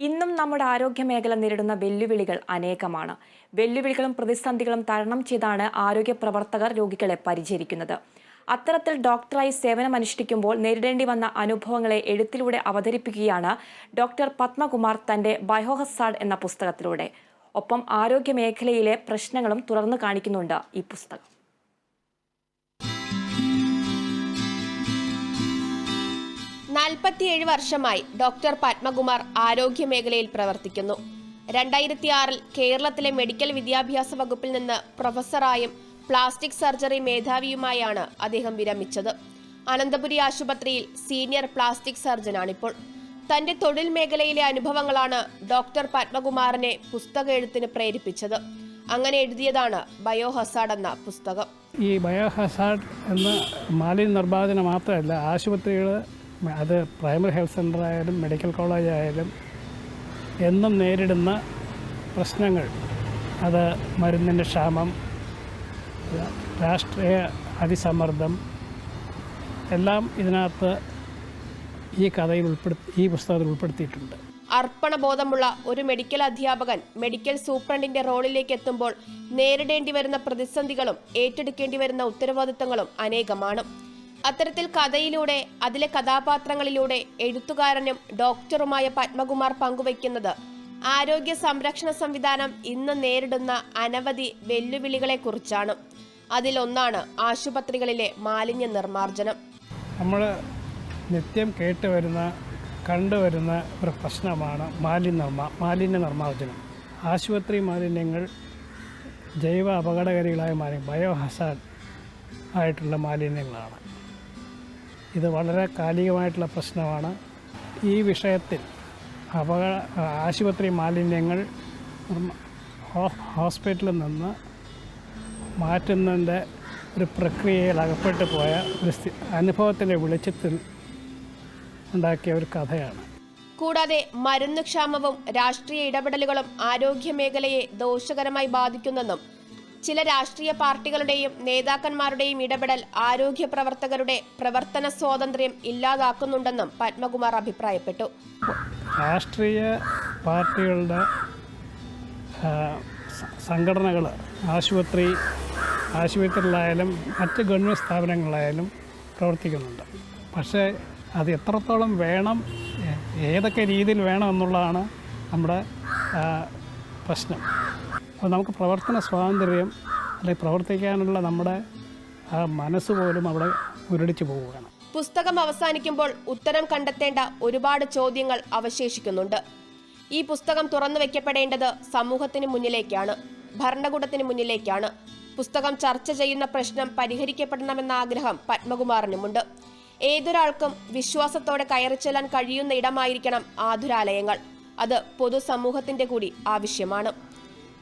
ഇന്നും നമ്മുടെ ആരോഗ്യ മേഖല നേരിടുന്ന വെല്ലുവിളികൾ അനേകമാണ്. വെല്ലുവിളികളും പ്രതിസന്ധികളും തരണം ചെയ്താണ് ആരോഗ്യ പ്രവർത്തകർ രോഗികളെ പരിചരിക്കുന്നത്. അത്തരത്തിൽ ഡോക്ടറായി സേവനമനുഷ്ഠിക്കുമ്പോൾ നേരിടേണ്ടി വന്ന അനുഭവങ്ങളെ എഴുത്തിലൂടെ അവതരിപ്പിക്കുകയാണ് ഡോക്ടർ പത്മകുമാർ തന്റെ ബയോഹസാഡ് എന്ന പുസ്തകത്തിലൂടെ. ഒപ്പം ആരോഗ്യ മേഖലയിലെ പ്രശ്നങ്ങളും തുറന്നു കാണിക്കുന്നുണ്ട് ഈ പുസ്തകം. നാൽപ്പത്തിയേഴ് വർഷമായി ഡോക്ടർ പത്മകുമാർ ആരോഗ്യ മേഖലയിൽ പ്രവർത്തിക്കുന്നു. രണ്ടായിരത്തി ആറിൽ കേരളത്തിലെ മെഡിക്കൽ വിദ്യാഭ്യാസ വകുപ്പിൽ നിന്ന് പ്രൊഫസറായും പ്ലാസ്റ്റിക് സർജറി മേധാവിയുമായാണ് അദ്ദേഹം വിരമിച്ചത്. അനന്തപുരി ആശുപത്രിയിൽ സീനിയർ പ്ലാസ്റ്റിക് സർജനാണിപ്പോൾ. തന്റെ തൊഴിൽ മേഖലയിലെ അനുഭവങ്ങളാണ് ഡോക്ടർ പത്മകുമാറിനെ പുസ്തക എഴുത്തിന് പ്രേരിപ്പിച്ചത്. അങ്ങനെ എഴുതിയതാണ് ബയോഹസാഡ് എന്ന പുസ്തകം. ഈ ബയോഹസാഡ് എന്ന മാലിന്യ നിർമ്മാർജനം മാത്രമല്ല ആശുപത്രികൾ അത് പ്രൈമറി ഹെൽത്ത് സെന്റർ ആയാലും മെഡിക്കൽ കോളേജ് ആയാലും എന്നും നേരിടുന്ന പ്രശ്നങ്ങൾ. അത് മരുന്നിന്റെ ക്ഷാമം രാഷ്ട്രീയ അതിസമ്മർദ്ദം എല്ലാം ഇതിനകത്ത് ഈ കഥയിൽ ഉൾപ്പെടുത്തി ഈ പുസ്തകത്തിൽ ഉൾപ്പെടുത്തിയിട്ടുണ്ട്. അർപ്പണബോധമുള്ള ഒരു മെഡിക്കൽ അധ്യാപകൻ മെഡിക്കൽ സൂപ്രണ്ടിന്റെ റോളിലേക്ക് എത്തുമ്പോൾ നേരിടേണ്ടി വരുന്ന പ്രതിസന്ധികളും ഏറ്റെടുക്കേണ്ടി വരുന്ന ഉത്തരവാദിത്തങ്ങളും അനേകമാണ്. അത്തരത്തിൽ കഥയിലൂടെ അതിലെ കഥാപാത്രങ്ങളിലൂടെ എഴുത്തുകാരനും ഡോക്ടറുമായ പത്മകുമാർ പങ്കുവയ്ക്കുന്നത്. ആരോഗ്യ സംരക്ഷണ സംവിധാനം ഇന്ന് നേരിടുന്ന അനവധി വെല്ലുവിളികളെക്കുറിച്ചാണ്. അതിലൊന്നാണ് ആശുപത്രികളിലെ മാലിന്യ നിർമാർജനം നമ്മൾ നിത്യം കേട്ടുവരുന്ന കണ്ടുവരുന്ന ഒരു പ്രശ്നമാണ് മാലിന്യ മാലിന്യ നിർമാർജനം ആശുപത്രി മാലിന്യങ്ങൾ ജൈവ അപകടകാരികളായ മാലിന്യം ബയോഹസാൻ ആയിട്ടുള്ള മാലിന്യങ്ങളാണ്. ഇത് വളരെ കാലികമായിട്ടുള്ള പ്രശ്നമാണ്. ഈ വിഷയത്തിൽ അപകട ആശുപത്രി മാലിന്യങ്ങൾ ഹോസ്പിറ്റലിൽ നിന്ന് മാറ്റുന്നതിന്റെ ഒരു പ്രക്രിയയിൽ അകപ്പെട്ടു പോയ ഒരു അനുഭവത്തിന്റെ വെളിച്ചത്തിൽ ഉണ്ടാക്കിയ ഒരു കഥയാണ്. കൂടാതെ മരുന്ന് ക്ഷാമവും രാഷ്ട്രീയ ഇടപെടലുകളും ആരോഗ്യ മേഖലയെ ദോഷകരമായി ബാധിക്കുന്നെന്നും ചില രാഷ്ട്രീയ പാർട്ടികളുടെയും നേതാക്കന്മാരുടെയും ഇടപെടൽ ആരോഗ്യ പ്രവർത്തകരുടെ പ്രവർത്തന സ്വാതന്ത്ര്യം ഇല്ലാതാക്കുന്നുണ്ടെന്നും പത്മകുമാർ അഭിപ്രായപ്പെട്ടു. രാഷ്ട്രീയ പാർട്ടികളുടെ സംഘടനകൾ ആശുപത്രി ആശുപത്രികളായാലും മറ്റ് ഗവൺമെന്റ് സ്ഥാപനങ്ങളിലായാലും പ്രവർത്തിക്കുന്നുണ്ട്. പക്ഷേ അത് എത്രത്തോളം വേണം ഏതൊക്കെ രീതിയിൽ വേണം എന്നുള്ളതാണ് നമ്മുടെ പ്രശ്നം. അപ്പോൾ നമുക്ക് പ്രവർത്തന സ്വാതന്ത്ര്യം അല്ലെങ്കിൽ പ്രവർത്തിക്കാനുള്ള നമ്മുടെ ആ മനസ്സ് പോലും അവിടെ ഉരുടിച്ചു പോവുകയാണ്. പുസ്തകം അവസാനിക്കുമ്പോൾ ഉത്തരം കണ്ടെത്തേണ്ട ഒരുപാട് ചോദ്യങ്ങൾ അവശേഷിക്കുന്നുണ്ട്. ഈ പുസ്തകം തുറന്നു വെക്കപ്പെടേണ്ടത് സമൂഹത്തിന് മുന്നിലേക്കാണ് ഭരണകൂടത്തിന് മുന്നിലേക്കാണ്. പുസ്തകം ചർച്ച ചെയ്യുന്ന പ്രശ്നം പരിഹരിക്കപ്പെടണമെന്ന ആഗ്രഹം പത്മകുമാറിനുമുണ്ട്. ഏതൊരാൾക്കും വിശ്വാസത്തോടെ കയറിച്ചെല്ലാൻ കഴിയുന്ന ഇടമായിരിക്കണം ആതുരാലയങ്ങൾ. അത് പൊതുസമൂഹത്തിന്റെ കൂടി ആവശ്യമാണ്.